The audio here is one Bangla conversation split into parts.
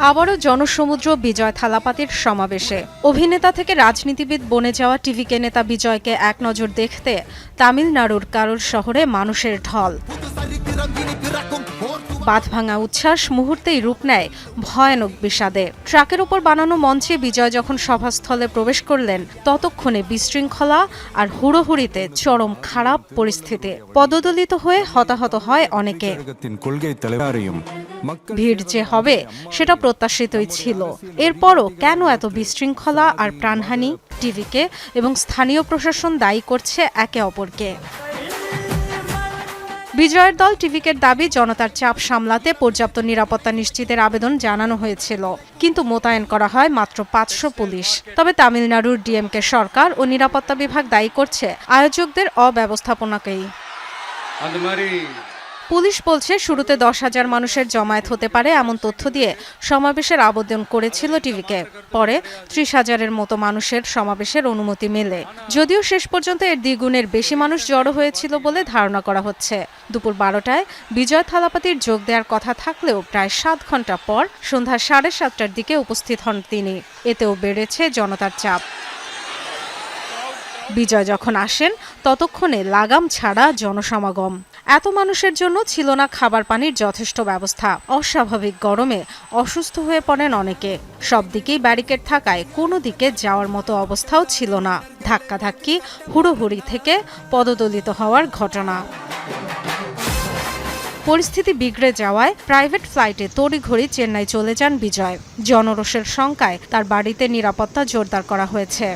আবারও জনসমুদ্র বিজয় থালাপাতির সমাবেশে। অভিনেতা থেকে রাজনীতিবিদ বনে যাওয়া টিভিকে নেতা বিজয়কে এক নজর দেখতে তামিলনাড়ুর কারুর শহরে মানুষের ঢল। বাঁধভাঙা উচ্ছ্বাস মুহূর্তেই রূপ নেয় ভয়ানক বিষাদে। ট্রাকের উপর বানানো মঞ্চে বিজয় যখন সভাস্থলে প্রবেশ করলেন, ততক্ষণে বিশৃঙ্খলা আর হুড়োহুড়িতে চরম খারাপ পরিস্থিতি। পদদলিত হয়ে হতাহত হয় অনেকে। ভিড় যে হবে, সেটা প্রত্যাশিতই ছিল। এরপরও কেন এত বিশৃঙ্খলা আর প্রাণহানি? টিভিকে এবং স্থানীয় প্রশাসন দায়ী করছে একে অপরকে। বিজয়ের দল টিভিকের দাবি, জনতার চাপ সামলাতে পর্যাপ্ত নিরাপত্তা নিশ্চিতের আবেদন জানানো হয়েছিল। কিন্তু মোতায়েন করা হয় মাত্র পাঁচশো পুলিশ। তবে তামিলনাড়ুর ডিএমকে সরকার ও নিরাপত্তা বিভাগ দায়ী করছে আয়োজকদের অব্যবস্থাপনাকেই। পুলিশ বলছে, শুরুতে দশ হাজার মানুষের জমায়েত হতে পারে এমন তথ্য দিয়ে সমাবেশের আবেদন করেছিল টিভিকে। পরে ত্রিশ হাজারের মতো মানুষের সমাবেশের অনুমতি মেলে। যদিও শেষ পর্যন্ত এর দ্বিগুণের বেশি মানুষ জড়ো হয়েছিল বলে ধারণা করা হচ্ছে। দুপুর বারোটায় বিজয় থালাপাতির যোগ দেওয়ার কথা থাকলেও প্রায় সাত ঘণ্টা পর সন্ধ্যা সাড়ে সাতটার দিকে উপস্থিত হন তিনি। এতেও বেড়েছে জনতার চাপ। বিজয় যখন আসেন, ততক্ষণে লাগাম ছাড়া জনসমাগম। এত মানুষের জন্য ছিল না খাবার পানির যথেষ্ট ব্যবস্থা। অস্বাভাবিক গরমে অসুস্থ হয়ে পড়েন অনেকে। সব দিকেই ব্যারিকেড থাকায় কোনো দিকে যাওয়ার মতো অবস্থাও ছিল না। ধাক্কাধাক্কি, হুড়োহুড়ি থেকে পদদলিত হওয়ার ঘটনা। পরিস্থিতি বিগড়ে যাওয়ায় প্রাইভেট ফ্লাইটে তড়িঘড়ি চেন্নাই চলে যান বিজয়। জনরোষের শঙ্কায় তার বাড়িতে নিরাপত্তা জোরদার করা হয়েছে।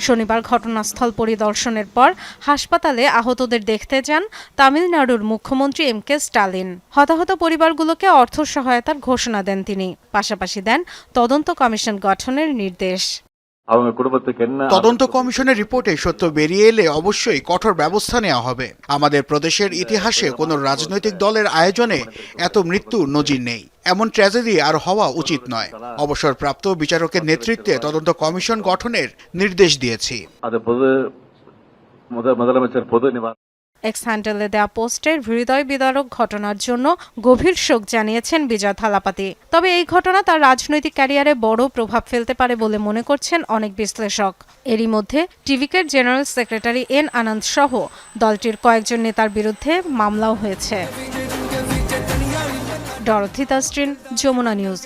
শনিবার ঘটনাস্থল পরিদর্শনের পর হাসপাতালে আহতদের দেখতে যান তামিলনাড়ুর মুখ্যমন্ত্রী এম কে স্টালিন। হতাহত পরিবারগুলোকে অর্থ সহায়তার ঘোষণা দেন তিনি। পাশাপাশি দেন তদন্ত কমিশন গঠনের নির্দেশ। அவங்க குடும்பத்துக்கு என்ன তদন্ত কমিশনের রিপোর্টে সত্য বেরিয়ে এলে অবশ্যই কঠোর ব্যবস্থা নেওয়া হবে আমাদের প্রদেশের ইতিহাসে কোনো রাজনৈতিক দলের আয়োজনে এত মৃত্যু নজির নেই এমন ট্র্যাজেডি আর হওয়া উচিত নয় অবসরপ্রাপ্ত বিচারকের নেতৃত্বে তদন্ত কমিশন গঠনের নির্দেশ দিয়েছি এক্স হ্যান্ডেলে দেয়া পোস্টের হৃদয় বিদারক ঘটনার জন্য গভীর শোক জানিয়েছেন বিজয় থালাপাতি। তবে এই ঘটনা তার রাজনৈতিক ক্যারিয়ারে বড় প্রভাব ফেলতে পারে বলে মনে করছেন অনেক বিশ্লেষক। এরই মধ্যে টিভিকের জেনারেল সেক্রেটারি এন আনন্দ সহ দলটির কয়েকজন নেতার বিরুদ্ধে মামলাও হয়েছে। ডরথি তাস্ট্রিন, যমুনা নিউজ।